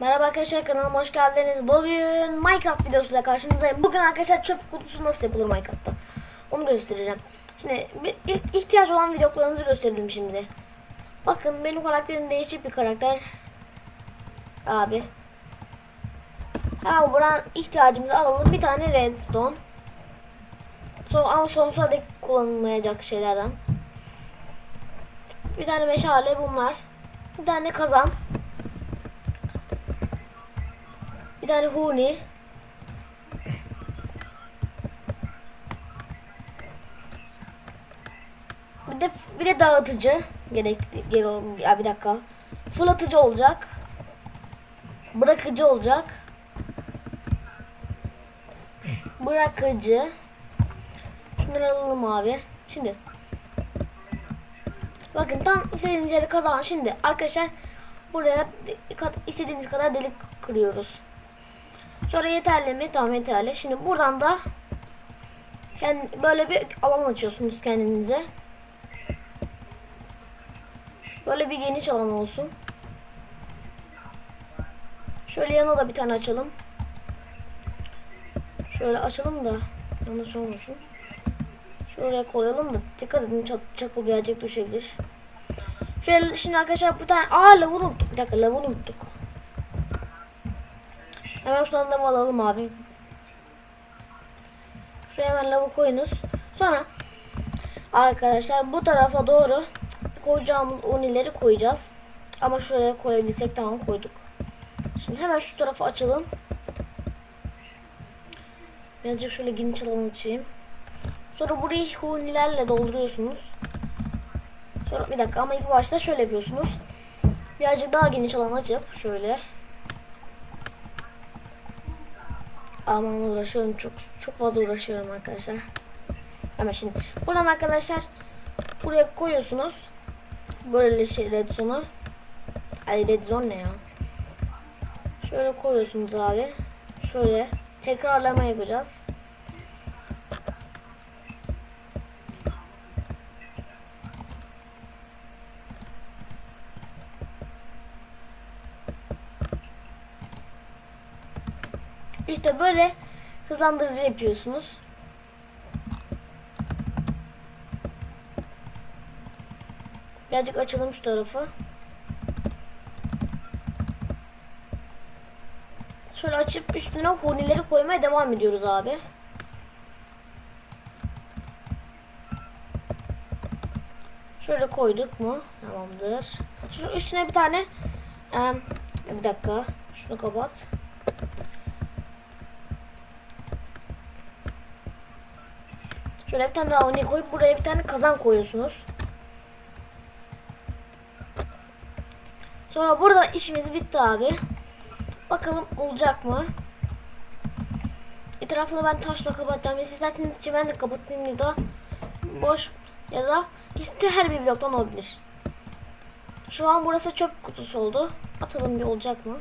Merhaba arkadaşlar kanalıma hoş geldiniz. Bugün Minecraft videosuyla karşınızdayım. Bugün arkadaşlar çöp kutusu nasıl yapılır Minecraft'ta. Onu göstereceğim. Şimdi ih- ihtiyaç olan bloklarımızı gösterelim şimdi. Bakın benim karakterim değişik bir karakter. Abi. Ha buradan ihtiyacımızı alalım. Bir tane redstone. Son, ama sonsuza dek kullanılmayacak şeylerden. Bir tane meşale bunlar. Bir tane kazan. Bir tane huni. Bir de bir de dağıtıcı gerekli geri ya bir dakika. Fırlatıcı olacak. Bırakıcı olacak. Bırakıcı. Şunları alalım abi. Şimdi. Bakın tam istediğiniz yeri kazan. Şimdi arkadaşlar buraya istediğiniz kadar delik kırıyoruz. Sonra yeterli mi? Tamam yeterli. Şimdi buradan da kendi, böyle bir alan açıyorsunuz kendinize. Böyle bir geniş alan olsun. Şöyle yana da bir tane açalım. Şöyle açalım da yanlış olmasın. Şuraya koyalım da dikkat edin çakıl birazcık düşebilir. Şöyle şimdi arkadaşlar bir tane aa lavı unuttuk. Bir dakika lavı unuttuk. Hemen şuradan lavı alalım abi. Şuraya hemen lavı koyunuz. Sonra arkadaşlar bu tarafa doğru koyacağımız unileri koyacağız. Ama şuraya koyabilsek tamam koyduk. Şimdi hemen şu tarafı açalım. Birazcık şöyle geniş alan açayım. Sonra burayı hunilerle dolduruyorsunuz. Sonra bir dakika ama ilk başta şöyle yapıyorsunuz. Birazcık daha geniş alan açıp şöyle Aman uğraşıyorum çok çok fazla uğraşıyorum arkadaşlar. Ama şimdi buradan arkadaşlar buraya koyuyorsunuz. Böyle şey red zone'u. Ay red zone ne ya? Şöyle koyuyorsunuz abi. Şöyle tekrarlama yapacağız. İşte böyle hızlandırıcı yapıyorsunuz. Birazcık açalım şu tarafı. Şöyle açıp üstüne hunileri koymaya devam ediyoruz abi. Şöyle koyduk mu? Tamamdır. Şu üstüne bir tane em, bir dakika. Şunu kapat. Şöyle daha huni koyup buraya bir tane kazan koyuyorsunuz. Sonra burada işimiz bitti abi. Bakalım olacak mı? Etrafını ben taşla kapatacağım. Siz isterseniz çimenle kapatayım ya da boş ya da istiyor her bir bloktan olabilir. Şu an burası çöp kutusu oldu. Atalım bir olacak mı?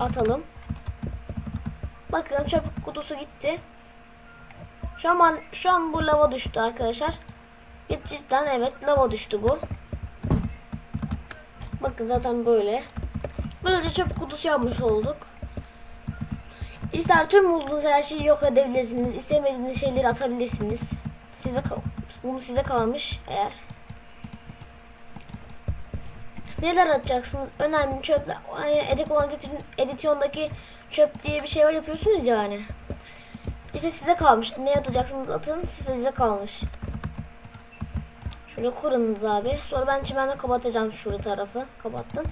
Atalım. Bakın çöp kutusu gitti. Şu an şu an bu lava düştü arkadaşlar. Cidden evet lava düştü bu. Bakın zaten böyle. Böylece çöp kutusu yapmış olduk. İster tüm bulduğunuz her şeyi yok edebilirsiniz. İstemediğiniz şeyleri atabilirsiniz. Size bunu size kalmış eğer. Neler atacaksınız? Önemli çöpler. Hani edit olan edisyondaki çöp diye bir şey yapıyorsunuz yani. İşte size kalmış. Ne atacaksınız atın size size kalmış. Şöyle kurunuz abi. Sonra ben çimenle kapatacağım şurada tarafı. Kapattım.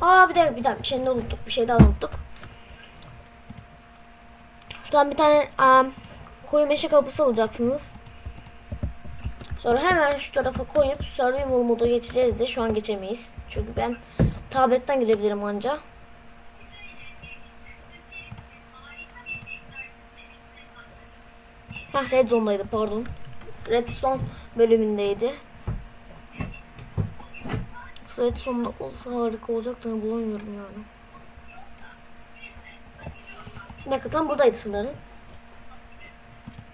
Aa bir dakika bir dakika bir şey de unuttuk. Bir şey daha unuttuk. Şuradan bir tane um, koyu meşe kapısı alacaksınız. Sonra hemen şu tarafa koyup survival modu geçeceğiz de şu an geçemeyiz. Çünkü ben tabletten girebilirim anca. Hah Red Zone'daydı pardon. Redstone bölümündeydi. Redstone'da olsa harika olacak da bulamıyorum yani. Dakika tam buradaydı sanırım.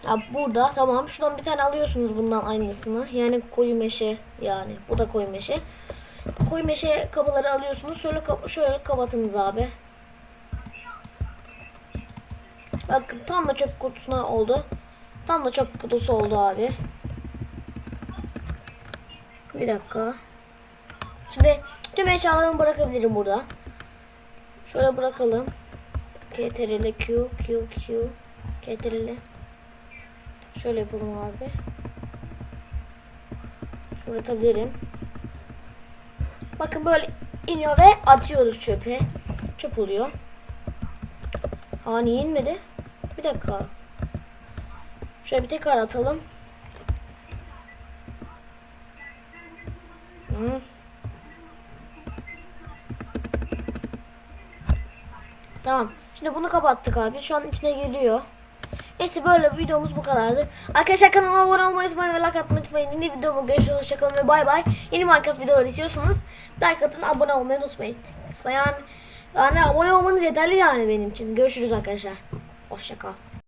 Ya burada tamam. Şuradan bir tane alıyorsunuz bundan aynısını. Yani koyu meşe yani. Bu da koyu meşe. koyu meşe kabaları alıyorsunuz. Şöyle kap- şöyle kapatınız abi. Bakın tam da çöp kutusuna oldu. Tam da çöp kutusu oldu abi. Bir dakika. Şimdi tüm eşyalarımı bırakabilirim burada. Şöyle bırakalım. CTRL Q Q Q CTRL Şöyle yapalım abi. Şurada atabilirim. Bakın böyle iniyor ve atıyoruz çöpe. Çöp oluyor. Aa niye inmedi? Bir dakika. Şöyle bir tekrar atalım. Tamam. Şimdi bunu kapattık abi. Şu an içine giriyor. Neyse böyle videomuz bu kadardı. Arkadaşlar kanalıma abone olmayı unutmayın ve like atmayı unutmayın. Yeni videomu görüşürüz. Hoşçakalın ve bay bay. Yeni Minecraft videoları istiyorsanız like atın abone olmayı unutmayın. Yani, yani abone olmanız yeterli yani benim için. Görüşürüz arkadaşlar. Hoşçakal.